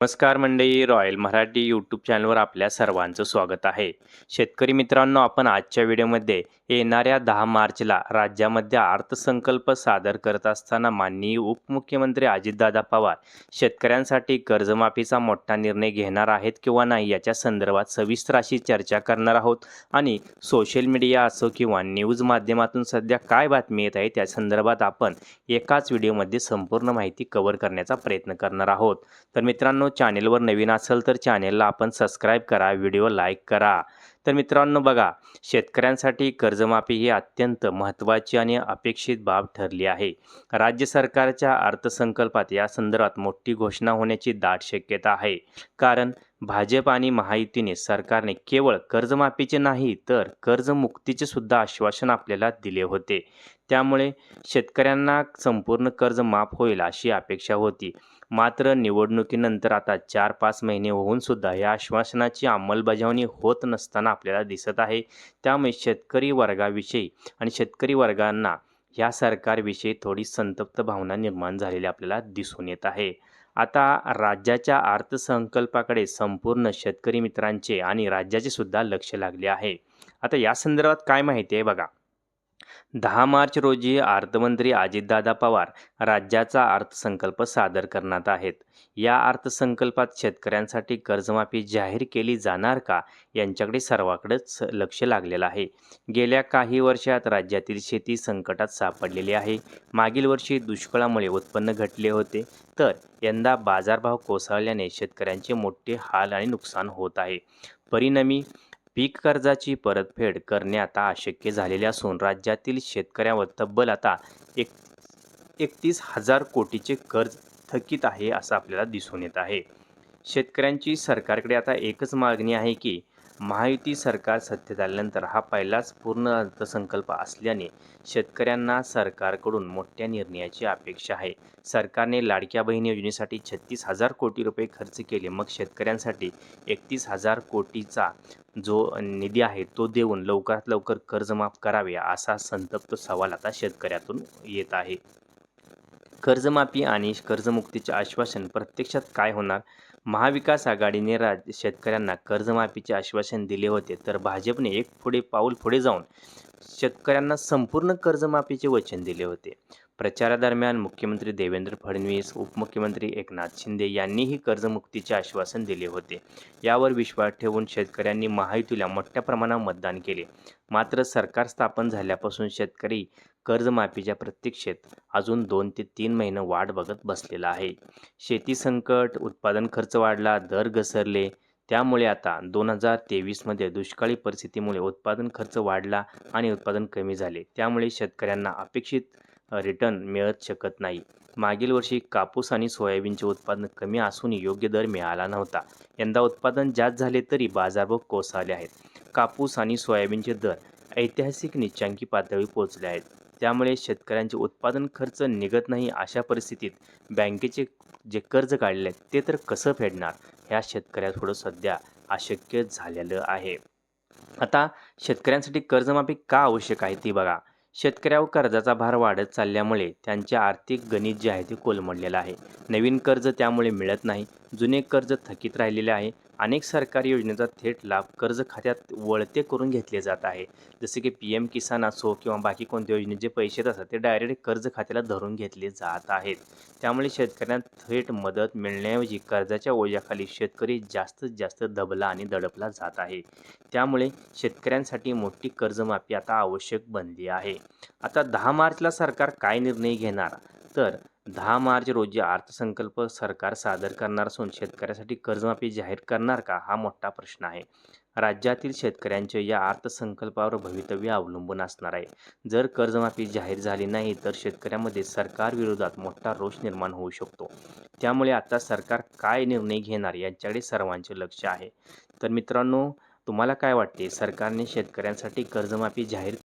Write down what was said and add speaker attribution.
Speaker 1: नमस्कार मंडळी royal Marathi YouTube चॅनलवर आपल्या सर्वांचं स्वागत आहे. शेतकरी मित्रांनो आपण आजच्या व्हिडिओमध्ये येणाऱ्या दहा मार्चला राज्यामध्ये अर्थसंकल्प सादर करत असताना माननीय उपमुख्यमंत्री अजितदादा पवार शेतकऱ्यांसाठी कर्जमाफीचा मोठा निर्णय घेणार आहेत किंवा नाही याच्या संदर्भात सविस्तर अशी चर्चा करणार आहोत. आणि सोशल मीडिया असो किंवा न्यूज माध्यमातून सध्या काय बातमी येत आहे त्या संदर्भात आपण एकाच व्हिडिओमध्ये संपूर्ण माहिती कव्हर करण्याचा प्रयत्न करणार आहोत. तर मित्रांनो चॅनेलवर नवीन असेल तर चॅनेलला आपण सबस्क्राईब करा व्हिडिओ लाईक करा. तर मित्रांनो बघा शेतकऱ्यांसाठी कर्जमाफी ही अत्यंत महत्त्वाची आणि अपेक्षित बाब ठरली आहे. राज्य सरकारच्या अर्थसंकल्पात या संदर्भात मोठी घोषणा होण्याची दाट शक्यता आहे. कारण भाजप आणि महायुतीने सरकारने केवळ कर्जमाफीचे नाही तर कर्जमुक्तीचे सुद्धा आश्वासन आपल्याला दिले होते. त्यामुळे शेतकऱ्यांना संपूर्ण कर्ज माफ होईल अशी अपेक्षा होती. मात्र निवडणुकीनंतर आता चार पाच महिने होऊन सुद्धा या आश्वासनाची अंमलबजावणी होत नसताना आपल्याला दिसत आहे. त्यामुळे शेतकरी वर्गाविषयी आणि शेतकरी वर्गांना या सरकारविषयी थोडी संतप्त भावना निर्माण झालेली आपल्याला दिसून येत आहे. आता राज्याच्या अर्थसंकल्पाकडे संपूर्ण शेतकरी मित्रांचे आणि राज्याचे सुद्धा लक्ष लागले आहे. आता या संदर्भात काय माहिती आहे बघा. दहा मार्च रोजी अर्थमंत्री अजितदादा पवार राज्याचा अर्थसंकल्प सादर करणार आहेत. या अर्थसंकल्पात शेतकऱ्यांसाठी कर्जमाफी जाहीर केली जाणार का? यांच्याकडे सर्वाकडेच लक्ष लागलेलं आहे. गेल्या काही वर्षात राज्यातील शेती संकटात सापडलेली आहे. मागील वर्षी दुष्काळामुळे उत्पन्न घटले होते. तर यंदा बाजारभाव कोसळल्याने शेतकऱ्यांचे मोठे हाल आणि नुकसान होत आहे. परिणामी पीक कर्जाची परतफेड करणे आता अशक्य झालेले असून राज्यातील शेतकऱ्यांवर तब्बल आता एक एकतीस हजार कोटीचे कर्ज थकीत आहे असं आपल्याला दिसून येत आहे. शेतकऱ्यांची सरकारकडे आता एकच मागणी आहे की महायुती सरकार सत्तेत आल्यानंतर हा पहिलाच पूर्ण अर्थसंकल्प असल्याने शेतकऱ्यांना सरकारकडून मोठ्या निर्णयाची अपेक्षा आहे. सरकारने लाडक्या बहीण योजनेसाठी छत्तीस हजार कोटी रुपये खर्च केले. मग शेतकऱ्यांसाठी एकतीस हजार कोटीचा जो निधी आहे तो देऊन लवकरात लवकर कर्जमाफ करावे असा संतप्त सवाल आता शेतकऱ्यातून येत आहे. कर्जमाफी आणि कर्जमुक्तीचे आश्वासन प्रत्यक्षात काय होणार? महाविकास आघाडीने राज शेतकऱ्यांना कर्जमाफीचे आश्वासन दिले होते तर भाजपने एक पुढे पाऊल पुढे जाऊन शेतकऱ्यांना संपूर्ण कर्जमाफीचे वचन दिले होते. प्रचारादरम्यान मुख्यमंत्री देवेंद्र फडणवीस उपमुख्यमंत्री एकनाथ शिंदे यांनीही कर्जमुक्तीचे आश्वासन दिले होते. यावर विश्वास ठेवून शेतकऱ्यांनी महायुतीला मोठ्या प्रमाणात मतदान केले. मात्र सरकार स्थापन झाल्यापासून शेतकरी कर्जमाफीच्या प्रतीक्षेत अजून दोन ते तीन महिने वाट बघत बसलेला आहे. शेती संकट उत्पादन खर्च वाढला दर घसरले. त्यामुळे आता दोन हजार तेवीसमध्ये दुष्काळी परिस्थितीमुळे उत्पादन खर्च वाढला आणि उत्पादन कमी झाले. त्यामुळे शेतकऱ्यांना अपेक्षित रिटर्न मिळत शकत नाही. मागील वर्षी कापूस आणि सोयाबीनचे उत्पादन कमी असून योग्य दर मिळाला नव्हता. यंदा उत्पादन जास्त झाले तरी बाजारभाव कोसळले आहेत. कापूस आणि सोयाबीनचे दर ऐतिहासिक निच्चांकी पातळी पोहोचले आहेत. त्यामुळे शेतकऱ्यांचे उत्पादन खर्च निघत नाही अशा परिस्थितीत बँकेचे जे कर्ज काढले ते तर कसं फेडणार? ह्या शेतकऱ्यापुढं सध्या अशक्य झालेलं आहे. आता शेतकऱ्यांसाठी कर्जमाफी का आवश्यक आहे ती बघा. शेतकऱ्यावर कर्जाचा भार वाढत चालल्यामुळे त्यांचे आर्थिक गणित जे आहे ते कोलमडलेलं आहे. नवीन कर्ज त्यामुळे मिळत नाही. जुने कर्ज थकीत राहिलेले आहे. अनेक सरकारी योजनेचा थेट लाभ कर्ज खात्यात वळते करून घेतले जात आहे. जसे की पी एम किसान असो किंवा बाकी कोणत्या योजनेचे पैसे असतात ते डायरेक्ट कर्ज खात्याला धरून घेतले जात आहेत. त्यामुळे शेतकऱ्यांना थेट मदत मिळण्याऐवजी कर्जाच्या ओझ्याखाली शेतकरी जास्तीत जास्त दबला आणि दडपला जात आहे. त्यामुळे शेतकऱ्यांसाठी मोठी कर्जमाफी आता आवश्यक बनली आहे. आता दहा मार्चला सरकार काय निर्णय घेणार? तर दहा मार्च रोजी अर्थसंकल्प सरकार सादर करणार असून शेतकऱ्यासाठी कर्जमाफी जाहीर करणार का हा मोठा प्रश्न आहे. राज्यातील शेतकऱ्यांचे या अर्थसंकल्पावर भवितव्य अवलंबून असणार आहे. जर कर्जमाफी जाहीर झाली नाही तर शेतकऱ्यांमध्ये सरकारविरोधात मोठा रोष निर्माण होऊ शकतो. त्यामुळे आता सरकार काय निर्णय घेणार यांच्याकडे सर्वांचे लक्ष आहे. तर मित्रांनो तुम्हाला काय वाटते? सरकारने शेतकऱ्यांसाठी कर्जमाफी जाहीर